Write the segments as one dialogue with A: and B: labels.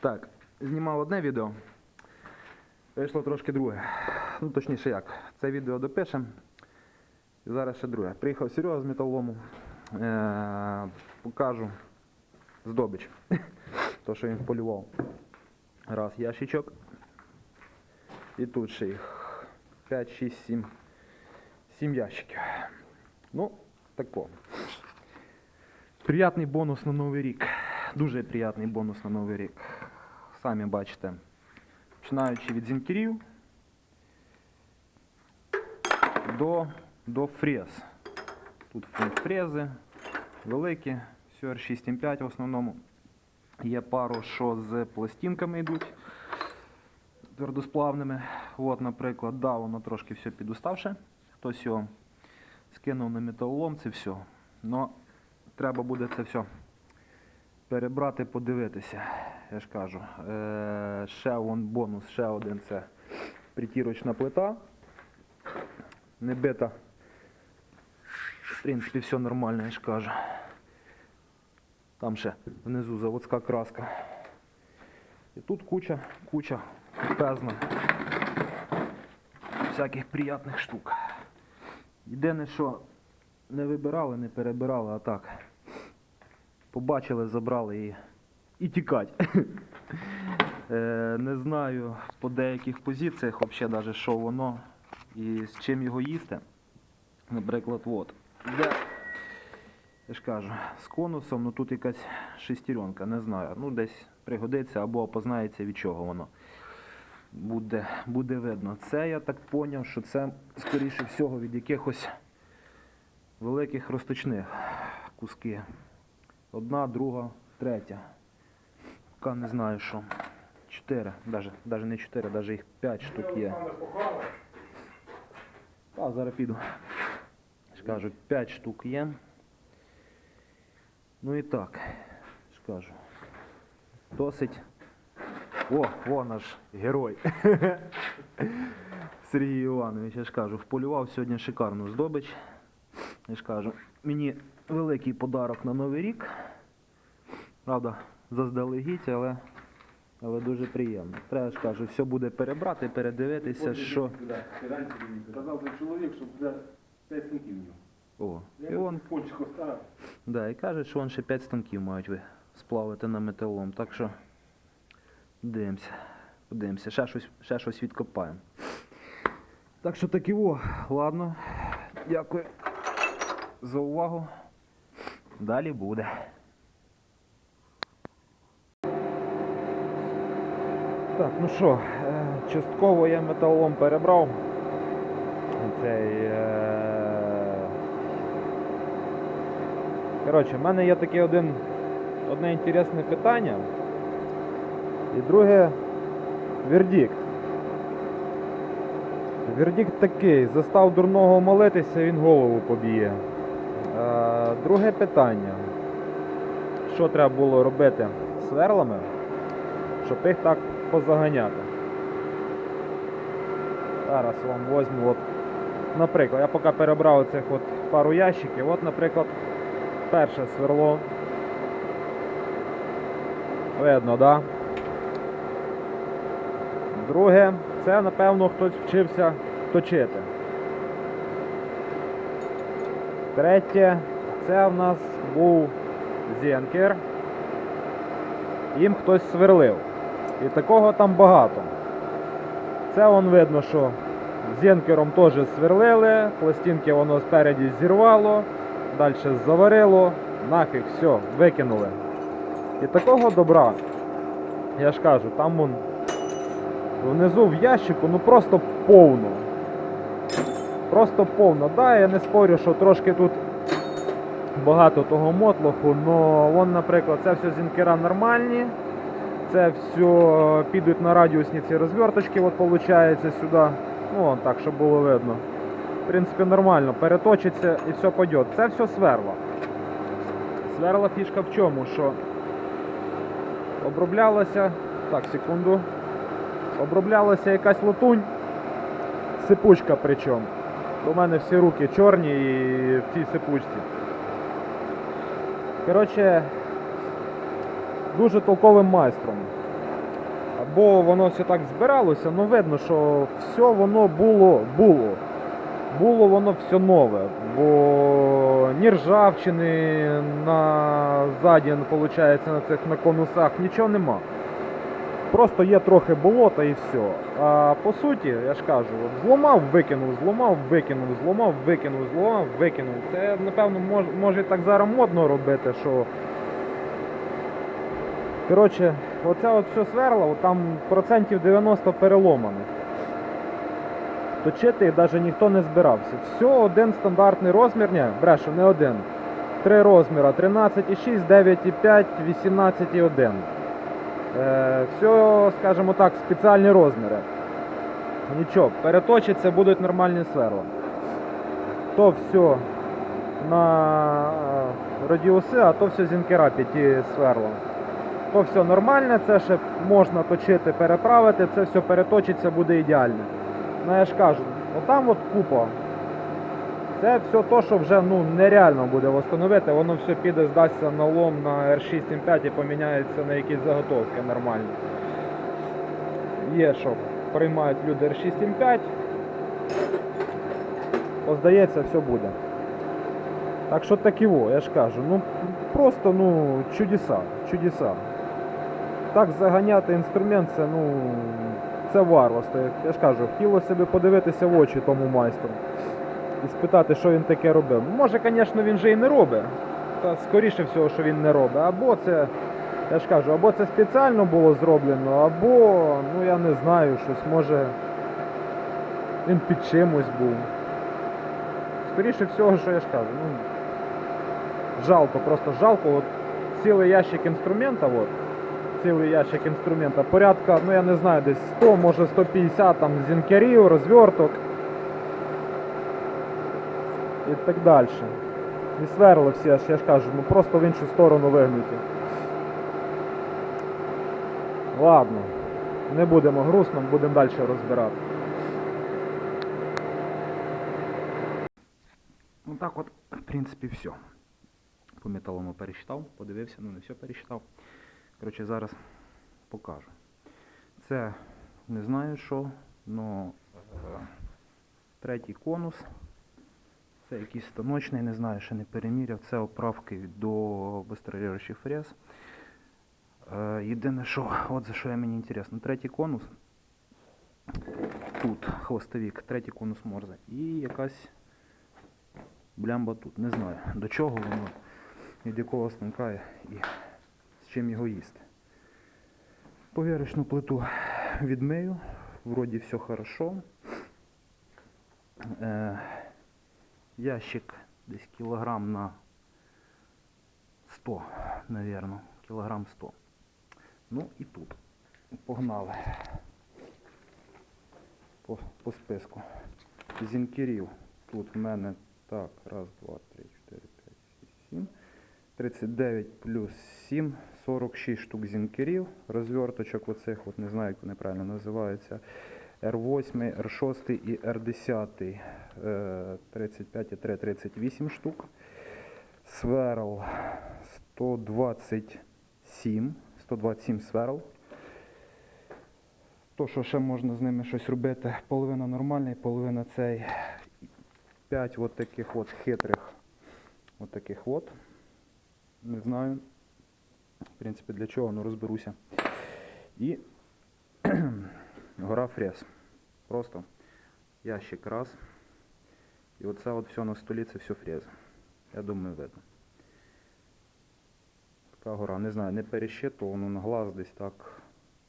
A: Так, знімав одне відео. Вийшло трошки друге. Ну, точніше як. Це відео допишемо. І зараз ще друге. Приїхав Серега з металолому. Е- покажу здобич. То, що він полював. Раз ящичок. І тут ще їх 5, 6, 7. 7 ящиків. Ну, тако. Приятний бонус на Новий рік. Дуже приятний бонус на Новий рік. Самі бачите. Починаючи від зінкерів до, до фрез. Тут фрези великі, CR 6.5 в основному. Є пару, що з пластинками йдуть твердосплавними. От, наприклад, да, воно трошки все підуставше. Хтось його скинув на металолом, це все. Но треба буде це все перебрати, подивитися. Я ж кажу. Е, ще вон бонус, ще один це притірочна плита. Не бита. В принципі, все нормально, я ж кажу. Там ще внизу заводська краска. І тут куча, куча пезна всяких приятних штук. Єдине, що не вибирали, не перебирали, а так. Побачили, забрали і, і тікать. Е, не знаю по деяких позиціях взагалі даже що воно і з чим його їсти. Наприклад, от. Де, я ж кажу, з конусом, ну тут якась шестеренка, не знаю. Ну десь пригодиться або опознається від чого воно. Буде, буде видно. Це я так поняв, що це, скоріше всього, від якихось великих розточних куски. Одна, друга, третя. Поки не знаю що. Чотири, навіть, навіть не чотири, навіть їх п'ять штук є. А, зараз піду. кажу, 5 штук є. Ну і так, ж кажу. Досить. О, о наш герой. Сергій Іванович, я ж кажу, вполював сьогодні шикарну здобич. Я ж кажу, мені великий подарок на Новий рік. Правда, заздалегідь, але, але дуже приємно. Треба ж кажу, все буде перебрати, передивитися, що.
B: Казав той чоловік, що буде 5 станків.
A: О, і он. Да, і каже, що вон ще 5 станків мають ви сплавити на металолом. Так що дивимося. Подивимося, ще щось, ще щось відкопаємо. Так що таки о, ладно. Дякую за увагу. Далі буде. Так, ну що, е, частково я металолом перебрав. Цей. Е... Коротше, в мене є таке один, одне інтересне питання. І друге вердикт. Вердикт такий, застав дурного молитися, він голову поб'є. Друге питання. Що треба було робити сверлами, щоб їх так позаганяти? Зараз вам візьму, от, наприклад, я поки перебрав цих от пару ящиків, от, наприклад, перше сверло. Видно, да? Друге, це напевно хтось вчився точити. Третє, це в нас був зенкер. Їм хтось сверлив. І такого там багато. Це вон видно, що зенкером теж сверлили, пластинки воно спереді зірвало, далі заварило, нафіг, все, викинули. І такого добра, я ж кажу, там вон внизу в ящику, ну просто повно. Просто повно. Да, я не спорю, що трошки тут багато того мотлоху, але вон, наприклад, це все зінкера нормальні. Це все підуть на радіусні ці розверточки, от виходить сюди. Ну, вон так, щоб було видно. В принципі, нормально, переточиться і все пойде. Це все сверла. Сверла фішка в чому? Що оброблялася. Так, секунду. Оброблялася якась латунь, сипучка причому. У мене всі руки чорні і в цій сипучці. Коротше, дуже толковим майстром. Або воно все так збиралося, ну видно, що все воно було, було. Було воно все нове, бо ні ржавчини на заді, виходить, на цих на конусах, нічого нема. Просто є трохи болота і все. А по суті, я ж кажу, от зламав, викинув, зламав, викинув, зламав, викинув, зламав, викинув. Це, напевно, мож, може так зараз модно робити, що. Коротше, оце от все сверло, там процентів 90 переломаних. Точити їх навіть ніхто не збирався. Все один стандартний розмір, ні, брешу, не один. Три розміра 13,6, 9,5, 18,1. Е, все, скажімо так, спеціальні розміри. Нічого, переточиться, будуть нормальні сверла. То все на е, радіуси, а то все зінкера п'яті сверла. То все нормальне, це ще можна точити, переправити, це все переточиться, буде ідеально. Ну я ж кажу, отам от купа. Це все то, що вже ну, нереально буде встановити, воно все піде, здасться на лом на R6.5 і поміняється на якісь заготовки нормальні. Є, що приймають люди R6.5. О, здається, все буде. Так що такі во, я ж кажу, ну просто ну чудеса, чудеса. Так заганяти інструмент, це ну це варварство. Я ж кажу, хотілося б подивитися в очі тому майстру і спитати, що він таке робив. Може, звісно, він же і не робить. Та скоріше всього, що він не робить. Або це, я ж кажу, або це спеціально було зроблено, або, ну я не знаю, щось може він під чимось був. Скоріше всього, що я ж кажу, ну жалко, просто жалко. От цілий ящик інструмента, от, цілий ящик інструмента, порядка, ну я не знаю, десь 100, може 150 там зінкерів, розверток і так далі. І сверли всі, я ж кажу, ну просто в іншу сторону вигнуті. Ладно, не будемо грустно, будемо далі розбирати. Ну так от, в принципі, все. По металому пересчитав, подивився, ну не все пересчитав. Коротше, зараз покажу. Це не знаю що, але третій конус. Це якийсь станочний, не знаю, ще не переміряв. Це оправки до бистрорежучих фрез. Е, єдине, що, от за що мені інтересно, третій конус. Тут хвостовик, третій конус морзе. І якась блямба тут. Не знаю, до чого воно, від якого станка і з чим його їсти. Повірочну плиту відмию, вроді все хорошо. Ящик десь кілограм на 100, навірно, кілограм 100. Ну і тут. Погнали. По, по списку. Зінкерів. Тут в мене так, раз, два, три, чотири, п'ять, шість, сім. 39 плюс 7, 46 штук зінкерів, розверточок оцих, от не знаю, як вони правильно називаються. R8, R6 і R10. е, 35 і 3, 38 штук. Сверл 127. 127 сверл. То, що ще можна з ними щось робити, половина нормальна, половина цей. 5 от таких от хитрих. От таких от. Не знаю. В принципі, для чого, ну розберуся. І гора фрез. Просто ящик раз. І оце от все на столі, це все фрези. Я думаю, видно. Така гора, не знаю, не ну на глаз десь так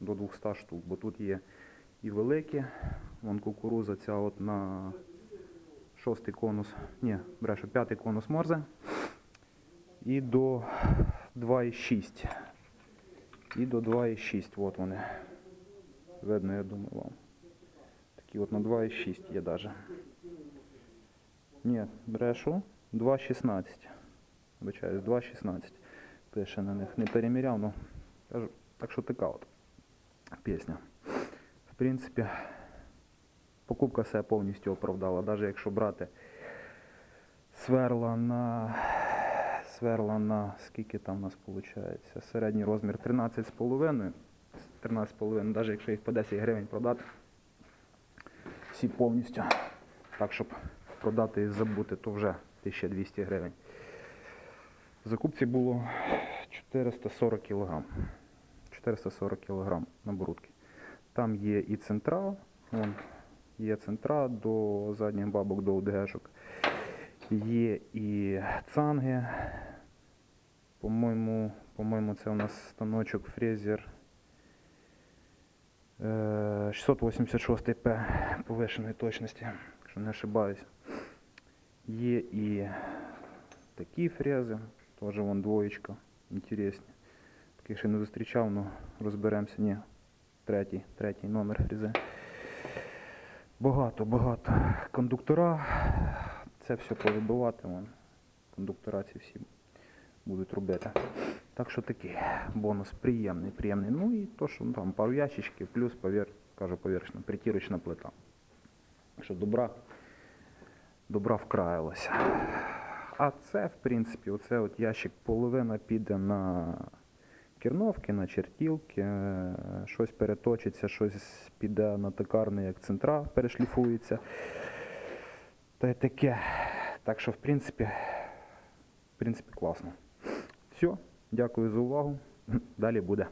A: до 200 штук, бо тут є і великі, вон кукуруза ця от на шостий конус, ні, брешу, п'ятий конус морзе. І до 2,6. І до 2,6. От вони. Видно, я думаю, вам. Такі от на 2,6 є даже. Ні, брешу. 2,16. Вибачаюсь, 2,16. Пише на них. Не переміряв, ну кажу, так що така от пісня. В принципі, покупка себе повністю оправдала. Навіть якщо брати сверла на сверла на скільки там у нас виходить? Середній розмір 13,5. 13,5, навіть якщо їх по 10 гривень продати. Всі повністю. Так, щоб продати і забути, то вже 1200 гривень. В закупці було 440 кг. 440 кг наборудки. Там є і централ, вон, є центра до задніх бабок, до ОДГшок. Є і цанги. По-моєму, по-моєму, це у нас станочок фрезер 686 П повишеної точності, якщо не ошибаюсь. Є і такі фрези, теж вон двоєчка, інтересні. Таких ще не зустрічав, але розберемося. Ні, третій, третій номер фрези. Багато, багато. Кондуктора. Це все повибивати. Вон. Кондуктора ці всі будуть робити. Так що такий бонус приємний, приємний. Ну і то, що ну, там пару ящичків, плюс повір, кажу поверхна, притірочна плита. Так що добра, добра вкраїлося. А це, в принципі, оце от ящик половина піде на керновки, на чертілки, е, щось переточиться, щось піде на токарний, як центра перешліфується. Та й таке. Так що, в принципі, в принципі, класно. Все, дякую за увагу. Далі буде.